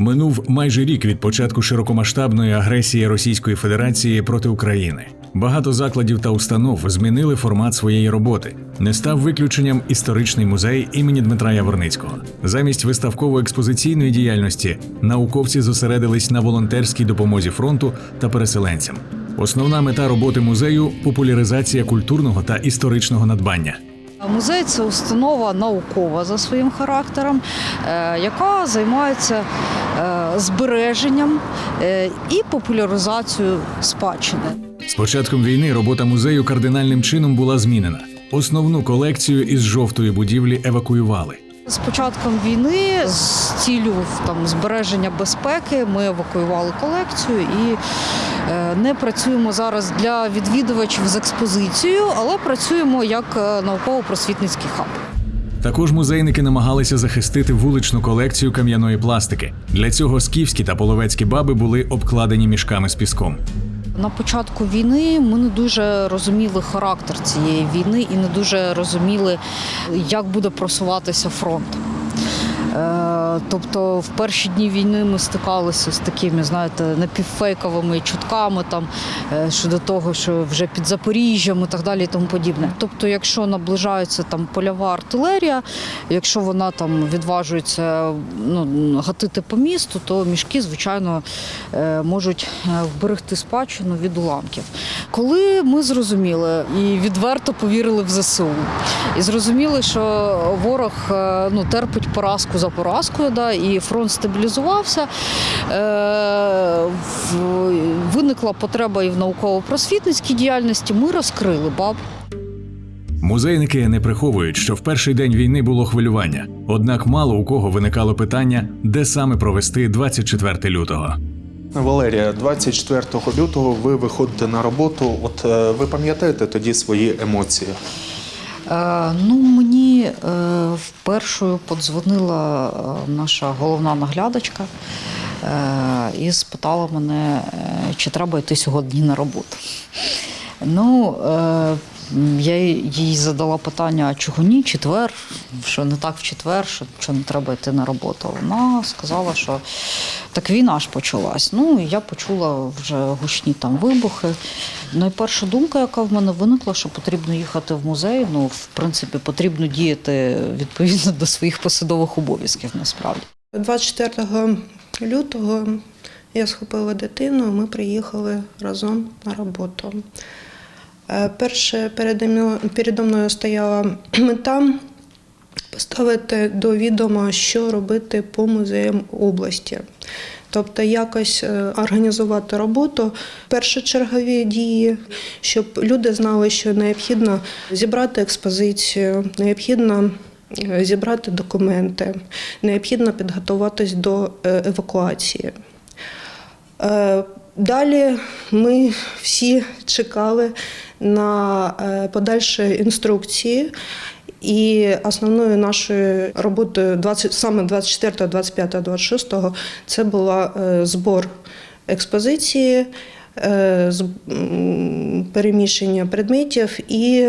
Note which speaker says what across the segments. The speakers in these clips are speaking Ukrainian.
Speaker 1: Минув майже рік від початку широкомасштабної агресії Російської Федерації проти України. Багато закладів та установ змінили формат своєї роботи. Не став виключенням історичний музей імені Дмитра Яворницького. Замість виставково-експозиційної діяльності науковці зосередились на волонтерській допомозі фронту та переселенцям. Основна мета роботи музею популяризація культурного та історичного надбання.
Speaker 2: Музей це установа наукова за своїм характером, е, яка займається збереженням е, і популяризацією спадщини.
Speaker 1: З початком війни робота музею кардинальним чином була змінена. Основну колекцію із жовтої будівлі евакуювали.
Speaker 2: З початком війни з ціллю там збереження безпеки ми евакуювали колекцію і е, не працюємо зараз для відвідувачів з експозицією, але працюємо як е, науково-просвітницький хаб.
Speaker 1: Також музейники намагалися захистити вуличну колекцію кам'яної пластики. Для цього скіфські та половецькі баби були обкладені мішками з піском.
Speaker 2: На початку війни ми не дуже розуміли характер цієї війни і не дуже розуміли, як буде просуватися фронт. Тобто в перші дні війни ми стикалися з такими, знаєте, напівфейковими чутками там е, щодо того, що вже під Запоріжжям і так далі і тому подібне. Тобто, якщо наближається там польова артилерія, якщо вона там відважується ну, гатити по місту, то мішки, звичайно, е, можуть е, вберегти спадщину від уламків. Коли ми зрозуміли і відверто повірили в ЗСУ, і зрозуміли, що ворог ну, терпить поразку за поразкою, да, і фронт стабілізувався. Е, виникла потреба і в науково-просвітницькій діяльності. Ми розкрили баб.
Speaker 1: Музейники не приховують, що в перший день війни було хвилювання. Однак мало у кого виникало питання, де саме провести 24 лютого.
Speaker 3: Валерія, 24 лютого ви виходите на роботу. От е, ви пам'ятаєте тоді свої емоції?
Speaker 2: Е, ну, мені е, вперше подзвонила е, наша головна наглядачка і спитала мене, чи треба йти сьогодні на роботу. Ну, я їй задала питання, а чого ні, четвер, що не так в четвер, що, що не треба йти на роботу. Вона сказала, що так війна ж почалась. Ну, і я почула вже гучні там вибухи. Найперша думка, яка в мене виникла, що потрібно їхати в музей. Ну, в принципі, потрібно діяти відповідно до своїх посадових обов'язків насправді.
Speaker 4: 24 лютого я схопила дитину, ми приїхали разом на роботу. Е, Перше передо мною, стояла мета поставити до відома, що робити по музеям області. Тобто якось е, організувати роботу, першочергові дії, щоб люди знали, що необхідно зібрати експозицію, необхідно е, зібрати документи, необхідно підготуватись до евакуації. Далі ми всі чекали на е, подальші інструкції. І основною нашою роботою 20, саме 24, 25, 26 це була е, збор експозиції, е, переміщення предметів, і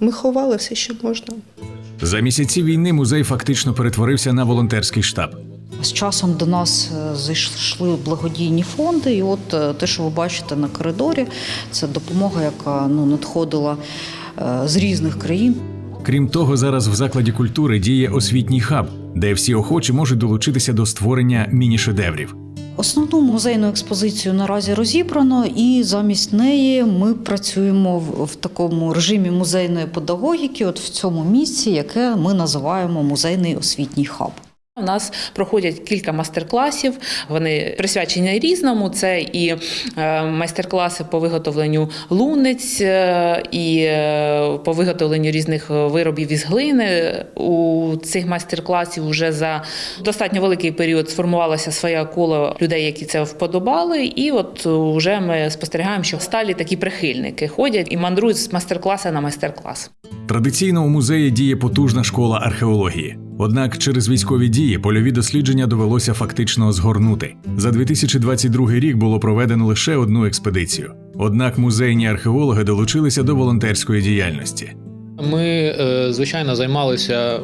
Speaker 4: ми ховали все, що можна.
Speaker 1: За місяці війни музей фактично перетворився на волонтерський штаб.
Speaker 2: З часом до нас е, зайшли благодійні фонди, і от е, те, що ви бачите на коридорі, це допомога, яка ну надходила е, з різних країн.
Speaker 1: Крім того, зараз в закладі культури діє освітній хаб, де всі охочі можуть долучитися до створення міні-шедеврів.
Speaker 2: Основну музейну експозицію наразі розібрано, і замість неї ми працюємо в, в такому режимі музейної педагогіки, от в цьому місці, яке ми називаємо музейний освітній хаб.
Speaker 5: У нас проходять кілька майстер-класів. Вони присвячені різному. Це і е, майстер-класи по виготовленню лунниць, е, і е, по виготовленню різних виробів із глини. У цих майстер-класів вже за достатньо великий період сформувалося своє коло людей, які це вподобали. І от вже ми спостерігаємо, що сталі такі прихильники ходять і мандрують з майстер-класу на майстер-клас.
Speaker 1: Традиційно у музеї діє потужна школа археології. Однак через військові дії польові дослідження довелося фактично згорнути. За 2022 рік було проведено лише одну експедицію. Однак музейні археологи долучилися до волонтерської діяльності.
Speaker 6: Ми, е, звичайно, займалися е,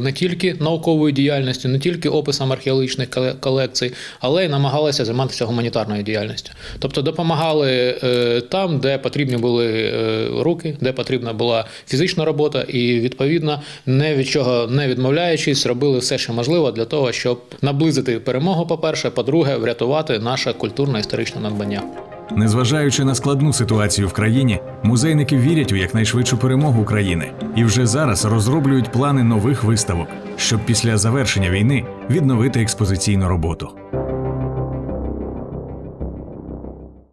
Speaker 6: не тільки науковою діяльністю, не тільки описом археологічних колекцій, але й намагалися займатися гуманітарною діяльністю. Тобто допомагали е, там, де потрібні були руки, де потрібна була фізична робота, і відповідно не від чого не відмовляючись, робили все, що можливо для того, щоб наблизити перемогу. По-перше, по-друге, врятувати наше культурно-історичне надбання.
Speaker 1: Незважаючи на складну ситуацію в країні, музейники вірять у якнайшвидшу перемогу України і вже зараз розроблюють плани нових виставок, щоб після завершення війни відновити експозиційну роботу.